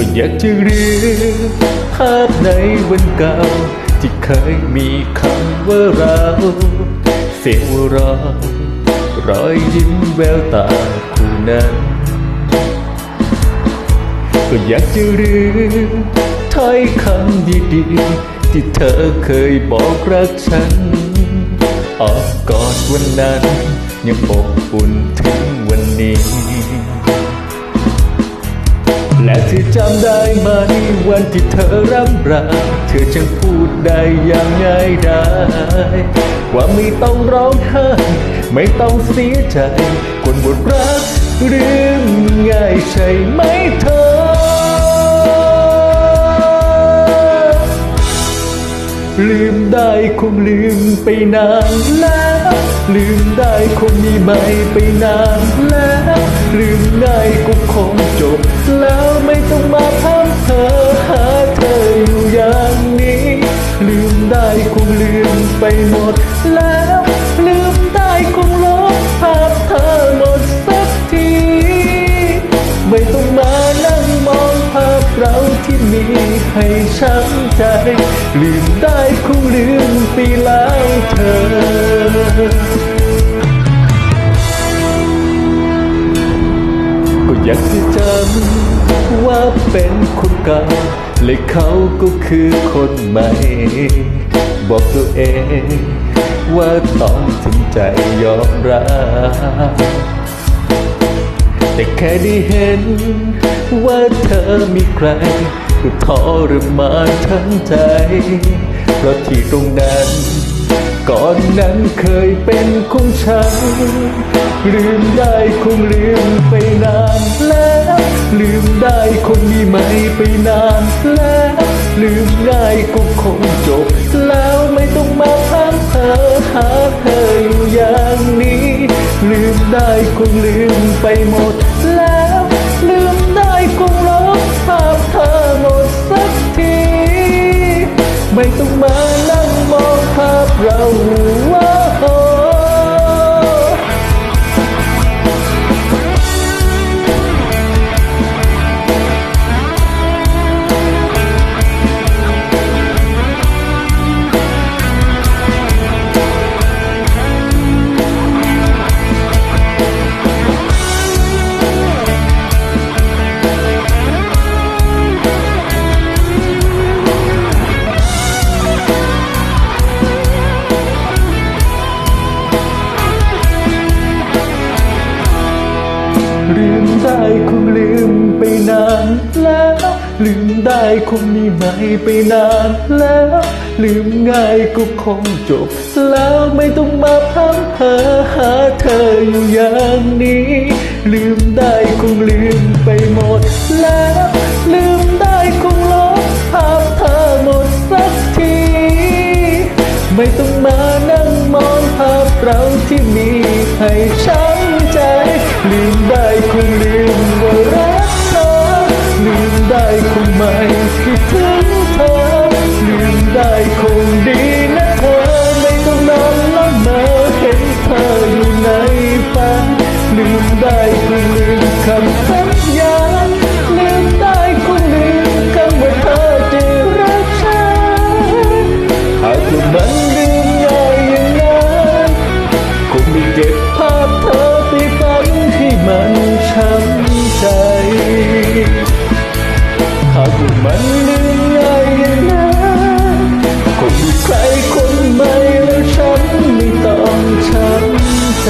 ก็อยากจะเรียกภาพในวันเก่า ที่เคยมีคำว่าเรา เสียงหัวเราะรอยยิ้มแววตาคู่นั้น ก็อยากจะลืมถ้อยคำดีๆ ที่เธอเคยบอกรักฉันออกกอดวันนั้น ยังอบอุ่นถึงวันนี้ และเธอจำได้ไหมวันที่เธอร่ำราเธอจึงพูดได้อย่างง่ายดายว่าไม่ต้องร้องไห้ไม่ต้องเสียใจ คนบทรักเรื่องง่ายใช่ไหมเธอ ลืมได้คงลืมไปนานแล้ว ลืมได้คงมีไม่ไปนานแล้ว ก็คงจบ แล้วไม่ต้องมาพำเธอหาเธออยู่อย่างนี้ ลืมได้คงลืมไปหมด แล้วลืมได้คงลบภาพเธอหมดสักที ไม่ต้องมานั่งมองภาพเราที่มีให้ช้ำใจ ลืมได้คงลืมไปแล้วเธอ เป็นคนเก่าและเขาก็คือคนใหม่ บอกตัวเอง ว่าต้องถึงใจยอมรับแต่แค่ได้เห็น ว่าเธอมีใครก็ทรมานทั้งใจ เพราะที่ตรงนั้น ก่อนนั้นเคยเป็นของฉัน ลืมได้คงลืมไปนาน ลืมได้คงมีไม่ไปนานแล้ว ลืมง่ายก็คงจบ แล้วไม่ต้องมาพังเธอหาเธออยู่อย่างนี้ ลืมได้คงลืมไปหมดแล้ว ลืมได้คงลบภาพเธอหมดสักที ไม่ต้องมานั่งมองภาพเรา ได้คงลืมไปนานแล้ว ลืมได้คงมีไม่ไปนานแล้ว ลืมง่ายก็คงจบ แล้วไม่ต้องมาพังเธอหาเธออยู่อย่างนี้ ลืมได้คงลืมไปหมดแล้ว ลืมได้คงลบภาพเธอหมดสักที ไม่ต้องมานั่งมองภาพเราที่มีให้ช้ากมันเรื่งยางนั้คงมีใครคนใม่แล้วฉันไม่ต้องช้ำใจ